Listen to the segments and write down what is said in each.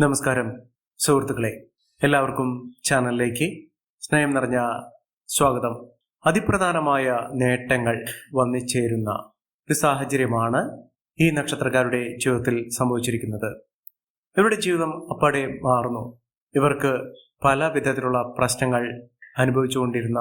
നമസ്കാരം സുഹൃത്തുക്കളെ. എല്ലാവർക്കും ചാനലിലേക്ക് സ്നേഹം നിറഞ്ഞ സ്വാഗതം. അതിപ്രധാനമായ നേട്ടങ്ങൾ വന്നിച്ചേരുന്ന ഒരു സാഹചര്യമാണ് ഈ നക്ഷത്രക്കാരുടെ ജീവിതത്തിൽ സംഭവിച്ചിരിക്കുന്നത്. ഇവരുടെ ജീവിതം അപ്പാടെ മാറുന്നു. ഇവർക്ക് പല വിധത്തിലുള്ള പ്രശ്നങ്ങൾ അനുഭവിച്ചുകൊണ്ടിരുന്ന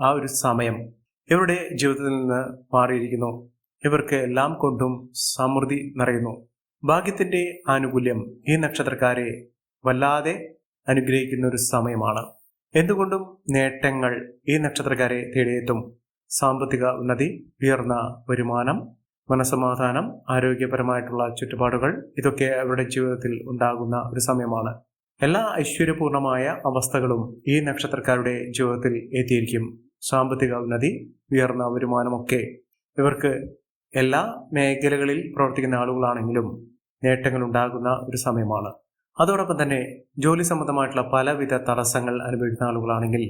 ആ ഒരു സമയം ഇവരുടെ ജീവിതത്തിൽ നിന്ന് മാറിയിരിക്കുന്നു. ഇവർക്ക് എല്ലാം കൊണ്ടും സമൃദ്ധി നിറയുന്നു. ഭാഗ്യത്തിന്റെ ആനുകൂല്യം ഈ നക്ഷത്രക്കാരെ വല്ലാതെ അനുഗ്രഹിക്കുന്ന ഒരു സമയമാണ്. എന്തുകൊണ്ടും നേട്ടങ്ങൾ ഈ നക്ഷത്രക്കാരെ തേടിയെത്തും. സാമ്പത്തിക ഉന്നതി ഉയർന്ന വരുമാനം മനസമാധാനം ആരോഗ്യപരമായിട്ടുള്ള ചുറ്റുപാടുകൾ ഇതൊക്കെ അവരുടെ ജീവിതത്തിൽ ഉണ്ടാകുന്ന ഒരു സമയമാണ്. എല്ലാ ഐശ്വര്യപൂർണമായ അവസ്ഥകളും ഈ നക്ഷത്രക്കാരുടെ ജീവിതത്തിൽ എത്തിയിരിക്കും. സാമ്പത്തിക ഉന്നതി ഉയർന്ന വരുമാനമൊക്കെ. ഇവർക്ക് എല്ലാ മേഖലകളിൽ പ്രവർത്തിക്കുന്ന ആളുകളാണെങ്കിലും നേട്ടങ്ങൾ ഉണ്ടാകുന്ന ഒരു സമയമാണ്. അതോടൊപ്പം തന്നെ ജോലി സംബന്ധമായിട്ടുള്ള പലവിധ തടസ്സങ്ങൾ അനുഭവിക്കുന്ന ആളുകളാണെങ്കിൽ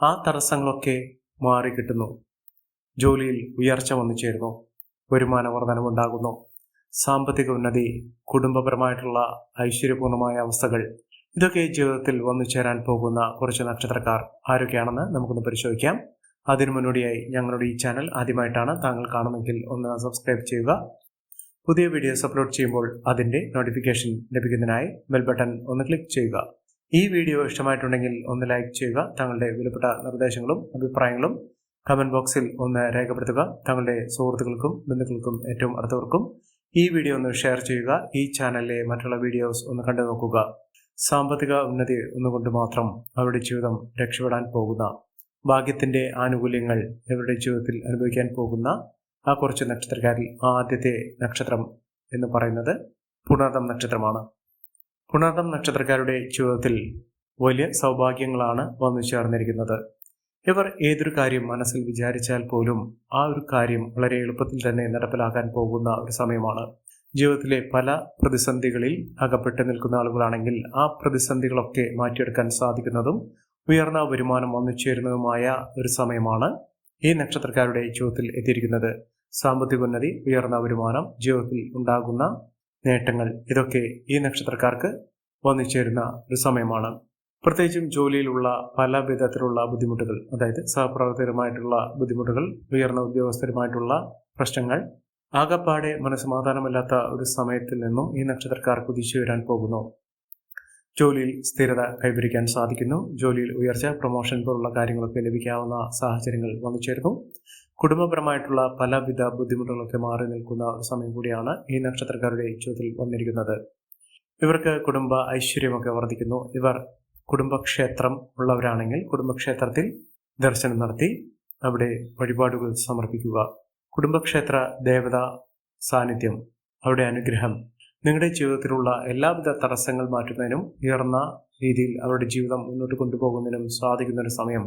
ആ തടസ്സങ്ങളൊക്കെ മാറി കിട്ടുന്നു ജോലിയിൽ ഉയർച്ച വന്നു ചേരുന്നു. വരുമാന വർധനവുണ്ടാകുന്നു സാമ്പത്തിക ഉന്നതി കുടുംബപരമായിട്ടുള്ള ഐശ്വര്യപൂർണമായ അവസ്ഥകൾ ഇതൊക്കെ ജീവിതത്തിൽ വന്നു ചേരാൻ പോകുന്ന കുറച്ച് നക്ഷത്രക്കാർ ആരൊക്കെയാണെന്ന് നമുക്കൊന്ന് പരിശോധിക്കാം. അതിനു മുന്നോടിയായി ഞങ്ങളുടെ ഈ ചാനൽ ആദ്യമായിട്ടാണ് താങ്കൾ കാണുന്നെങ്കിൽ ഒന്ന് സബ്സ്ക്രൈബ് ചെയ്യുക. പുതിയ വീഡിയോസ് അപ്ലോഡ് ചെയ്യുമ്പോൾ അതിന്റെ നോട്ടിഫിക്കേഷൻ ലഭിക്കുന്നതിനായി ബെൽ ബട്ടൺ ഒന്ന് ക്ലിക്ക് ചെയ്യുക. ഈ വീഡിയോ ഇഷ്ടമായിട്ടുണ്ടെങ്കിൽ ഒന്ന് ലൈക്ക് ചെയ്യുക. തങ്ങളുടെ വിലപ്പെട്ട നിർദ്ദേശങ്ങളും അഭിപ്രായങ്ങളും കമന്റ് ബോക്സിൽ ഒന്ന് രേഖപ്പെടുത്തുക. തങ്ങളുടെ സുഹൃത്തുക്കൾക്കും ബന്ധുക്കൾക്കും ഏറ്റവും അടുത്തവർക്കും ഈ വീഡിയോ ഒന്ന് ഷെയർ ചെയ്യുക. ഈ ചാനലിലെ മറ്റുള്ള വീഡിയോസ് ഒന്ന് കണ്ടു നോക്കുക. സാമ്പത്തിക ഉന്നതി ഒന്നുകൊണ്ട് മാത്രം അവരുടെ ജീവിതം രക്ഷപ്പെടാൻ പോകുന്ന ഭാഗ്യത്തിന്റെ ആനുകൂല്യങ്ങൾ ഇവരുടെ ജീവിതത്തിൽ അനുഭവിക്കാൻ പോകുന്ന ആ കുറച്ച് നക്ഷത്രക്കാരിൽ ആദ്യത്തെ നക്ഷത്രം എന്ന് പറയുന്നത് പുണർദം നക്ഷത്രമാണ്. പുണർദം നക്ഷത്രക്കാരുടെ ജീവിതത്തിൽ വലിയ സൗഭാഗ്യങ്ങളാണ് വന്നു ചേർന്നിരിക്കുന്നത്. ഇവർ ഏതൊരു കാര്യം മനസ്സിൽ വിചാരിച്ചാൽ പോലും ആ ഒരു കാര്യം വളരെ എളുപ്പത്തിൽ തന്നെ നടപ്പിലാക്കാൻ പോകുന്ന ഒരു സമയമാണ്. ജീവിതത്തിലെ പല പ്രതിസന്ധികളിൽ അകപ്പെട്ട് നിൽക്കുന്ന ആളുകളാണെങ്കിൽ ആ പ്രതിസന്ധികളൊക്കെ മാറ്റിയെടുക്കാൻ സാധിക്കുന്നതും ഉയർന്ന വരുമാനം വന്നു ചേരുന്നതുമായ ഒരു സമയമാണ് ഈ നക്ഷത്രക്കാരുടെ ജീവിതത്തിൽ എത്തിയിരിക്കുന്നത് സാമ്പത്തിക ഉന്നതി ഉയർന്ന വരുമാനം ജീവിതത്തിൽ ഉണ്ടാകുന്ന നേട്ടങ്ങൾ. ഇതൊക്കെ ഈ നക്ഷത്രക്കാർക്ക് വന്നു ചേരുന്ന ഒരു സമയമാണ്. പ്രത്യേകിച്ചും ജോലിയിലുള്ള പല വിധത്തിലുള്ള ബുദ്ധിമുട്ടുകൾ അതായത് സഹപ്രവർത്തകരുമായിട്ടുള്ള ബുദ്ധിമുട്ടുകൾ ഉയർന്ന ഉദ്യോഗസ്ഥരുമായിട്ടുള്ള പ്രശ്നങ്ങൾ ആകപ്പാടെ മനസ്സമാധാനമില്ലാത്ത ഒരു സമയത്തിൽ നിന്നും ഈ നക്ഷത്രക്കാർ കുതിച്ചു വരാൻ പോകുന്നു. ജോലിയിൽ സ്ഥിരത കൈവരിക്കാൻ സാധിക്കുന്നു. ജോലിയിൽ ഉയർച്ച പ്രൊമോഷൻ പോലുള്ള കാര്യങ്ങളൊക്കെ ലഭിക്കാവുന്ന സാഹചര്യങ്ങൾ വന്നു ചേരുന്നു കുടുംബപരമായിട്ടുള്ള പലവിധ ബുദ്ധിമുട്ടുകളൊക്കെ മാറി നിൽക്കുന്ന ഒരു സമയം കൂടിയാണ് ഈ നക്ഷത്രക്കാരുടെ ചോദ്യത്തിൽ വന്നിരിക്കുന്നത്. ഇവർക്ക് കുടുംബ ഐശ്വര്യമൊക്കെ വർദ്ധിക്കുന്നു. ഇവർ കുടുംബക്ഷേത്രം ഉള്ളവരാണെങ്കിൽ കുടുംബക്ഷേത്രത്തിൽ ദർശനം നടത്തി അവിടെ വഴിപാടുകൾ സമർപ്പിക്കുക. കുടുംബക്ഷേത്ര ദേവത സാന്നിധ്യം അവിടെ അനുഗ്രഹം നിങ്ങളുടെ ജീവിതത്തിലുള്ള എല്ലാവിധ തടസ്സങ്ങൾ മാറ്റുന്നതിനും ഉയർന്ന രീതിയിൽ അവരുടെ ജീവിതം മുന്നോട്ട് കൊണ്ടുപോകുന്നതിനും സാധിക്കുന്ന ഒരു സമയം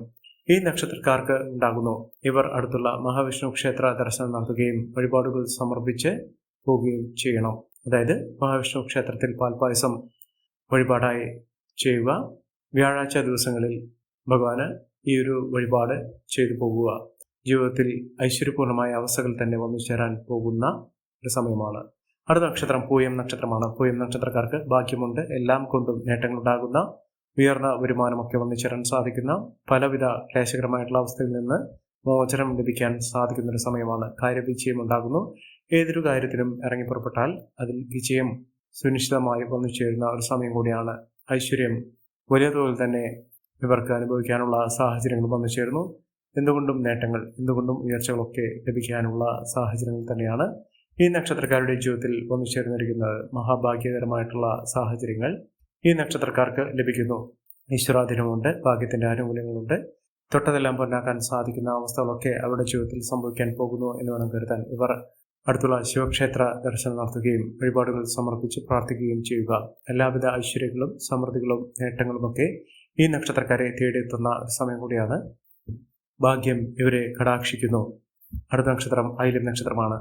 ഈ നക്ഷത്രക്കാർക്ക് ഉണ്ടാകുന്നു. ഇവർ അടുത്തുള്ള മഹാവിഷ്ണു ക്ഷേത്ര ദർശനം നടത്തുകയും വഴിപാടുകൾ സമർപ്പിച്ച് പോവുകയും ചെയ്യണം. അതായത് മഹാവിഷ്ണു ക്ഷേത്രത്തിൽ പാൽപായസം വഴിപാടായി ചെയ്യുക. വ്യാഴാഴ്ച ദിവസങ്ങളിൽ ഭഗവാന് ഈ ഒരു വഴിപാട് ചെയ്തു പോകുക. ജീവിതത്തിൽ ഐശ്വര്യപൂർണമായ അവസ്ഥകൾ തന്നെ വന്നു ചേരാൻ പോകുന്ന ഒരു സമയമാണ്. അടുത്ത നക്ഷത്രം പൂയം നക്ഷത്രമാണ്. പൂയം നക്ഷത്രക്കാർക്ക് ഭാഗ്യമുണ്ട്. എല്ലാം കൊണ്ടും നേട്ടങ്ങളുണ്ടാകുന്ന ഉയർന്ന വരുമാനമൊക്കെ വന്നിച്ചേരാൻ ചേരാൻ സാധിക്കുന്ന പലവിധ ക്ലേശകരമായിട്ടുള്ള അവസ്ഥയിൽ നിന്ന് മോചനം ലഭിക്കാൻ സാധിക്കുന്ന ഒരു സമയമാണ്. കാര്യവിജയം ഉണ്ടാകുന്നു. ഏതൊരു കാര്യത്തിലും ഇറങ്ങി പുറപ്പെട്ടാൽ അതിൽ വിജയം സുനിശ്ചിതമായി വന്നു ചേരുന്ന ഒരു സമയം കൂടിയാണ്. ഐശ്വര്യം വലിയ തോതിൽ തന്നെ ഇവർക്ക് അനുഭവിക്കാനുള്ള സാഹചര്യങ്ങൾ വന്നു ചേരുന്നു എന്തുകൊണ്ടും നേട്ടങ്ങൾ എന്തുകൊണ്ടും ഉയർച്ചകളൊക്കെ ലഭിക്കാനുള്ള സാഹചര്യങ്ങൾ തന്നെയാണ്. ഈ നക്ഷത്രക്കാരുടെ ജീവിതത്തിൽ വന്നു ചേർന്നിരിക്കുന്നത് മഹാഭാഗ്യകരമായിട്ടുള്ള സാഹചര്യങ്ങൾ ഈ നക്ഷത്രക്കാർക്ക് ലഭിക്കുന്നു. ഈശ്വരാധീനമുണ്ട് ഭാഗ്യത്തിന്റെ ആനുകൂല്യങ്ങളുണ്ട്. തൊട്ടതെല്ലാം പൊന്നാക്കാൻ സാധിക്കുന്ന അവസ്ഥകളൊക്കെ അവരുടെ ജീവിതത്തിൽ സംഭവിക്കാൻ പോകുന്നു എന്ന് വേണം കരുതാൻ ഇവർ അടുത്തുള്ള ശിവക്ഷേത്ര ദർശനം നടത്തുകയും വഴിപാടുകൾ സമർപ്പിച്ച് പ്രാർത്ഥിക്കുകയും ചെയ്യുക. എല്ലാവിധ ഐശ്വര്യങ്ങളും സമൃദ്ധികളും നേട്ടങ്ങളുമൊക്കെ ഈ നക്ഷത്രക്കാരെ തേടിയെത്തുന്ന സമയം കൂടിയാണ്. ഭാഗ്യം ഇവരെ കടാക്ഷിക്കുന്നു. അടുത്ത നക്ഷത്രം ഐലം നക്ഷത്രമാണ്.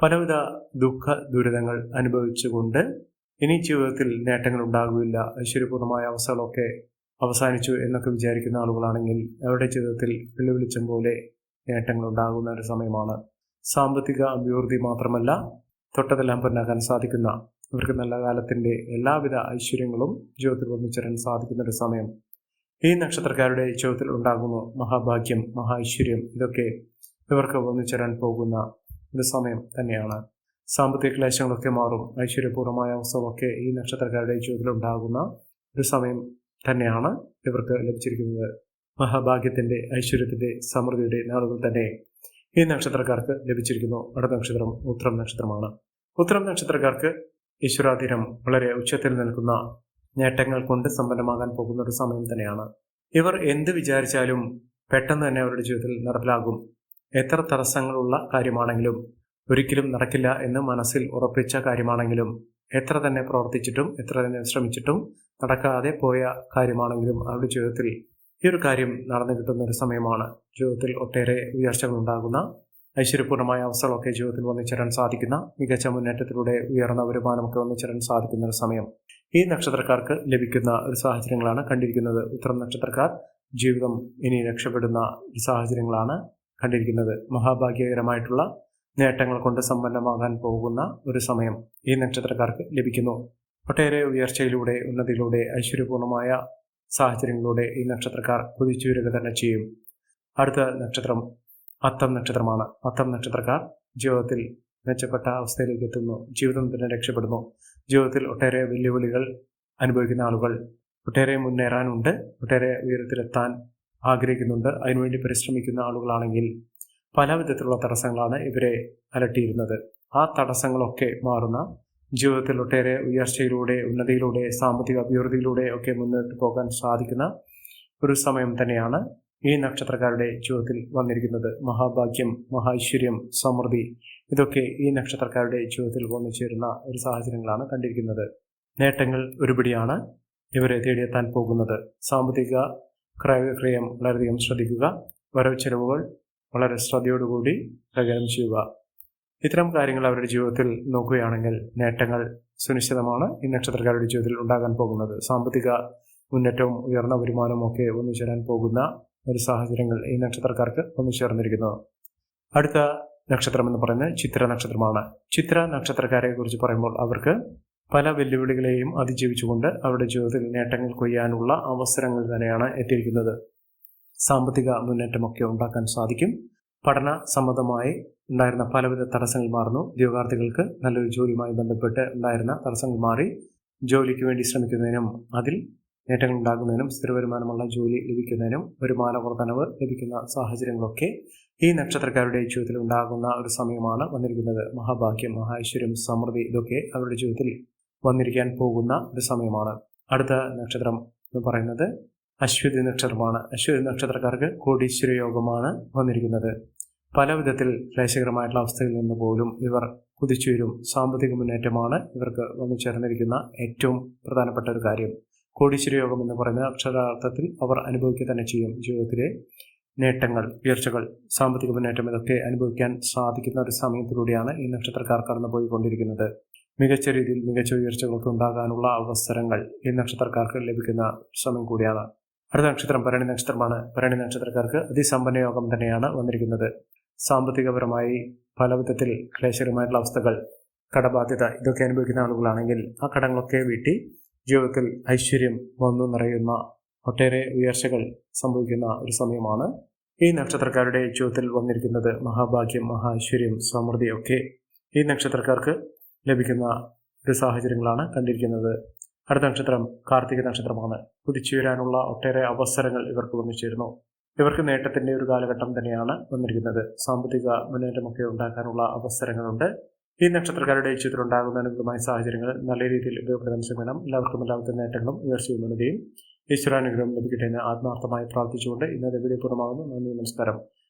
പലവിധ ദുഃഖ ദുരിതങ്ങൾ അനുഭവിച്ചുകൊണ്ട് ഇനി ജീവിതത്തിൽ നേട്ടങ്ങൾ ഉണ്ടാകില്ല ഐശ്വര്യപൂർണമായ അവസ്ഥകളൊക്കെ അവസാനിച്ചു എന്നൊക്കെ വിചാരിക്കുന്ന ആളുകളാണെങ്കിൽ അവരുടെ ജീവിതത്തിൽ വെല്ലുവിളിച്ചം പോലെ നേട്ടങ്ങൾ ഉണ്ടാകുന്ന ഒരു സമയമാണ്. സാമ്പത്തിക അഭിവൃദ്ധി മാത്രമല്ല തൊട്ടതെല്ലാം പൊന്നാക്കാൻ സാധിക്കുന്ന ഇവർക്ക് നല്ല കാലത്തിന്റെ എല്ലാവിധ ഐശ്വര്യങ്ങളും ജീവിതത്തിൽ ഒന്നിച്ചേരാൻ സാധിക്കുന്ന ഒരു സമയം. ഈ നക്ഷത്രക്കാരുടെ ജീവിതത്തിൽ ഉണ്ടാകുന്ന മഹാഭാഗ്യം മഹാ ഐശ്വര്യം ഇതൊക്കെ ഇവർക്ക് ഒന്നിച്ചേരാൻ പോകുന്ന ഒരു സമയം തന്നെയാണ്. സാമ്പത്തിക ക്ലേശങ്ങളൊക്കെ മാറും. ഐശ്വര്യപൂർണമായ അവസ്ഥകളൊക്കെ ഈ നക്ഷത്രക്കാരുടെ ജീവിതത്തിൽ ഉണ്ടാകുന്ന ഒരു സമയം തന്നെയാണ് ഇവർക്ക് ലഭിച്ചിരിക്കുന്നത്. മഹാഭാഗ്യത്തിന്റെ ഐശ്വര്യത്തിന്റെ സമൃദ്ധിയുടെ നാളുകൾ തന്നെ ഈ നക്ഷത്രക്കാർക്ക് ലഭിച്ചിരിക്കുന്നു. അടുത്ത നക്ഷത്രം ഉത്രം നക്ഷത്രമാണ്. ഉത്രം നക്ഷത്രക്കാർക്ക് ഈശ്വരാധീനം വളരെ ഉച്ചത്തിൽ നിൽക്കുന്ന നേട്ടങ്ങൾ കൊണ്ട് സമ്പന്നമാകാൻ പോകുന്ന ഒരു സമയം തന്നെയാണ്. ഇവർ എന്ത് വിചാരിച്ചാലും പെട്ടെന്ന് തന്നെ അവരുടെ ജീവിതത്തിൽ നടപ്പിലാകും. എത്ര തടസ്സങ്ങളുള്ള കാര്യമാണെങ്കിലും ഒരിക്കലും നടക്കില്ല എന്ന് മനസ്സിൽ ഉറപ്പിച്ച കാര്യമാണെങ്കിലും എത്ര തന്നെ പ്രവർത്തിച്ചിട്ടും എത്ര തന്നെ ശ്രമിച്ചിട്ടും നടക്കാതെ പോയ കാര്യമാണെങ്കിലും അവരുടെ ജീവിതത്തിൽ ഈ ഒരു കാര്യം നടന്നു കിട്ടുന്ന ഒരു സമയമാണ്. ജീവിതത്തിൽ ഒട്ടേറെ ഉയർച്ചകൾ ഉണ്ടാകുന്ന ഐശ്വര്യപൂർണമായ അവസ്ഥകളൊക്കെ ജീവിതത്തിൽ വന്നിച്ചേരാൻ സാധിക്കുന്ന മികച്ച മുന്നേറ്റത്തിലൂടെ ഉയർന്ന വരുമാനമൊക്കെ വന്നിച്ചേരാൻ സാധിക്കുന്ന ഒരു സമയം ഈ നക്ഷത്രക്കാർക്ക് ലഭിക്കുന്ന ഒരു സാഹചര്യങ്ങളാണ് കണ്ടിരിക്കുന്നത്. ഉത്തരം നക്ഷത്രക്കാർ ജീവിതം ഇനി രക്ഷപ്പെടുന്ന സാഹചര്യങ്ങളാണ്. കണ്ടിരിക്കുന്നത് മഹാഭാഗ്യകരമായിട്ടുള്ള നേട്ടങ്ങൾ കൊണ്ട് സമ്പന്നമാകാൻ പോകുന്ന ഒരു സമയം ഈ നക്ഷത്രക്കാർക്ക് ലഭിക്കുന്നു. ഒട്ടേറെ ഉയർച്ചയിലൂടെ ഉന്നതിയിലൂടെ ഐശ്വര്യപൂർണമായ സാഹചര്യങ്ങളിലൂടെ ഈ നക്ഷത്രക്കാർ കുതിച്ചുയരുക തന്നെ ചെയ്യും. അടുത്ത നക്ഷത്രം അത്തം നക്ഷത്രമാണ്. അത്തം നക്ഷത്രക്കാർ ജീവിതത്തിൽ മെച്ചപ്പെട്ട അവസ്ഥയിലേക്ക് എത്തുന്നു. ജീവിതം തന്നെ രക്ഷപ്പെടുന്നു. ജീവിതത്തിൽ ഒട്ടേറെ വെല്ലുവിളികൾ അനുഭവിക്കുന്ന ആളുകൾ ഒട്ടേറെ മുന്നേറാനുണ്ട്. ഒട്ടേറെ ഉയരത്തിലെത്താൻ ആഗ്രഹിക്കുന്നുണ്ട്. അതിനുവേണ്ടി പരിശ്രമിക്കുന്ന ആളുകളാണെങ്കിൽ പല വിധത്തിലുള്ള തടസ്സങ്ങളാണ് ഇവരെ അലട്ടിയിരുന്നത്. ആ തടസ്സങ്ങളൊക്കെ മാറുന്ന ജീവിതത്തിൽ ഒട്ടേറെ ഉയർച്ചയിലൂടെ ഉന്നതിയിലൂടെ സാമ്പത്തിക അഭിവൃദ്ധിയിലൂടെ ഒക്കെ മുന്നോട്ട് പോകാൻ സാധിക്കുന്ന ഒരു സമയം തന്നെയാണ് ഈ നക്ഷത്രക്കാരുടെ ജീവിതത്തിൽ വന്നിരിക്കുന്നത്. മഹാഭാഗ്യം മഹാഐശ്വര്യം സമൃദ്ധി ഇതൊക്കെ ഈ നക്ഷത്രക്കാരുടെ ജീവിതത്തിൽ വന്നു ചേരുന്ന ഒരു സാഹചര്യങ്ങളാണ് കണ്ടിരിക്കുന്നത്. നേട്ടങ്ങൾ ഒരുപടിയാണ് ഇവരെ തേടിയെത്താൻ പോകുന്നത്. സാമ്പത്തിക ക്രയവിക്രയം വളരെയധികം ശ്രദ്ധിക്കുക. വരവ് ചെലവുകൾ വളരെ ശ്രദ്ധയോടുകൂടി കൈകാര്യം ചെയ്യുക. ഇത്തരം കാര്യങ്ങൾ അവരുടെ ജീവിതത്തിൽ നോക്കുകയാണെങ്കിൽ നേട്ടങ്ങൾ സുനിശ്ചിതമാണ്. ഈ നക്ഷത്രക്കാരുടെ ജീവിതത്തിൽ ഉണ്ടാകാൻ പോകുന്നത് സാമ്പത്തിക മുന്നേറ്റവും ഉയർന്ന വരുമാനവും ഒക്കെ ഒന്നുചേരാൻ പോകുന്ന ഒരു സാഹചര്യങ്ങൾ ഈ നക്ഷത്രക്കാർക്ക് ഒന്നുചേർന്നിരിക്കുന്നു അടുത്ത നക്ഷത്രം എന്ന് പറയുന്നത് ചിത്ര നക്ഷത്രമാണ്. ചിത്ര നക്ഷത്രക്കാരെ കുറിച്ച് പറയുമ്പോൾ അവർക്ക് പല വെല്ലുവിളികളെയും അതിജീവിച്ചുകൊണ്ട് അവരുടെ ജീവിതത്തിൽ നേട്ടങ്ങൾ കൊയ്യാനുള്ള അവസരങ്ങൾ തന്നെയാണ് എത്തിയിരിക്കുന്നത്. സാമ്പത്തിക മുന്നേറ്റമൊക്കെ ഉണ്ടാക്കാൻ സാധിക്കും. പഠന സംബന്ധമായി ഉണ്ടായിരുന്ന പലവിധ തടസ്സങ്ങൾ മാറുന്നു. ഉദ്യോഗാർത്ഥികൾക്ക് നല്ലൊരു ജോലിയുമായി ബന്ധപ്പെട്ട് ഉണ്ടായിരുന്ന തടസ്സങ്ങൾ മാറി. ജോലിക്ക് വേണ്ടി ശ്രമിക്കുന്നതിനും അതിൽ നേട്ടങ്ങൾ ഉണ്ടാകുന്നതിനും സ്ഥിര വരുമാനമുള്ള ജോലി ലഭിക്കുന്നതിനും വരുമാന വർധനവ് ലഭിക്കുന്ന സാഹചര്യങ്ങളൊക്കെ ഈ നക്ഷത്രക്കാരുടെ ജീവിതത്തിൽ ഉണ്ടാകുന്ന ഒരു സമയമാണ് വന്നിരിക്കുന്നത്. മഹാഭാഗ്യം മഹാഐശ്വര്യം സമൃദ്ധി ഇതൊക്കെ അവരുടെ ജീവിതത്തിൽ വന്നിരിക്കാൻ പോകുന്ന ഒരു സമയമാണ്. അടുത്ത നക്ഷത്രം എന്ന് പറയുന്നത് അശ്വതി നക്ഷത്രമാണ്. അശ്വതി നക്ഷത്രക്കാർക്ക് കോടീശ്വര യോഗമാണ് വന്നിരിക്കുന്നത്. പല വിധത്തിൽ ക്ലേശകരമായിട്ടുള്ള അവസ്ഥയിൽ നിന്ന് പോലും ഇവർ കുതിച്ചുയരും. സാമ്പത്തിക മുന്നേറ്റമാണ് ഇവർക്ക് വന്നു ചേർന്നിരിക്കുന്ന ഏറ്റവും പ്രധാനപ്പെട്ട ഒരു കാര്യം. കോടീശ്വര യോഗം എന്ന് പറയുന്ന അക്ഷരാർത്ഥത്തിൽ അവർ അനുഭവിക്കുക തന്നെ ചെയ്യും. ജീവിതത്തിലെ നേട്ടങ്ങൾ ഉയർച്ചകൾ സാമ്പത്തിക മുന്നേറ്റം ഇതൊക്കെ അനുഭവിക്കാൻ സാധിക്കുന്ന ഒരു സമയത്തിലൂടെയാണ് ഈ നക്ഷത്രക്കാർ കടന്നു പോയിക്കൊണ്ടിരിക്കുന്നത് മികച്ച രീതിയിൽ മികച്ച ഉയർച്ചകളൊക്കെ ഉണ്ടാകാനുള്ള അവസരങ്ങൾ ഈ നക്ഷത്രക്കാർക്ക് ലഭിക്കുന്ന ശ്രമം കൂടിയാണ്. അടുത്ത നക്ഷത്രം ഭരണി നക്ഷത്രമാണ്. ഭരണി നക്ഷത്രക്കാർക്ക് അതിസമ്പന്ന യോഗം തന്നെയാണ് വന്നിരിക്കുന്നത്. സാമ്പത്തികപരമായി പല വിധത്തിൽ ക്ലേശകരമായിട്ടുള്ള അവസ്ഥകൾ കടബാധ്യത ഇതൊക്കെ അനുഭവിക്കുന്ന ആളുകളാണെങ്കിൽ ആ കടങ്ങളൊക്കെ വീട്ടി ജീവിതത്തിൽ ഐശ്വര്യം വന്നു നിറയുന്ന ഒട്ടേറെ ഉയർച്ചകൾ സംഭവിക്കുന്ന ഒരു സമയമാണ് ഈ നക്ഷത്രക്കാരുടെ ജീവിതത്തിൽ വന്നിരിക്കുന്നത്. മഹാഭാഗ്യം മഹാ ഐശ്വര്യം സമൃദ്ധിയൊക്കെ ഈ നക്ഷത്രക്കാർക്ക് ലഭിക്കുന്ന ഒരു സാഹചര്യങ്ങളാണ് കണ്ടിരിക്കുന്നത്. അടുത്ത നക്ഷത്രം കാർത്തിക നക്ഷത്രമാണ്. കുതിച്ചുയരാനുള്ള ഒട്ടേറെ അവസരങ്ങൾ ഇവർക്ക് വന്നിച്ചിരുന്നു. ഇവർക്ക് നേട്ടത്തിന്റെ ഒരു കാലഘട്ടം തന്നെയാണ് വന്നിരിക്കുന്നത്. സാമ്പത്തിക മുന്നേറ്റമൊക്കെ ഉണ്ടാക്കാനുള്ള അവസരങ്ങളുണ്ട്. ഈ നക്ഷത്രക്കാരുടെ ഉണ്ടാകുന്ന അനുകൂലമായ സാഹചര്യങ്ങൾ നല്ല രീതിയിൽ ഉപയോഗപ്പെടുത്താൻ ശ്രമിക്കണം എല്ലാവർക്കും എല്ലാവിധ നേട്ടങ്ങളും ഉയർച്ചയും ഉന്നതിയും ഈശ്വരാനുഗ്രഹം ലഭിക്കട്ടെ എന്ന് ആത്മാർത്ഥമായി പ്രാർത്ഥിച്ചുകൊണ്ട് ഇന്നത്തെ വീഡിയോ പൂർണമാകുന്നു. നന്ദി നമസ്കാരം.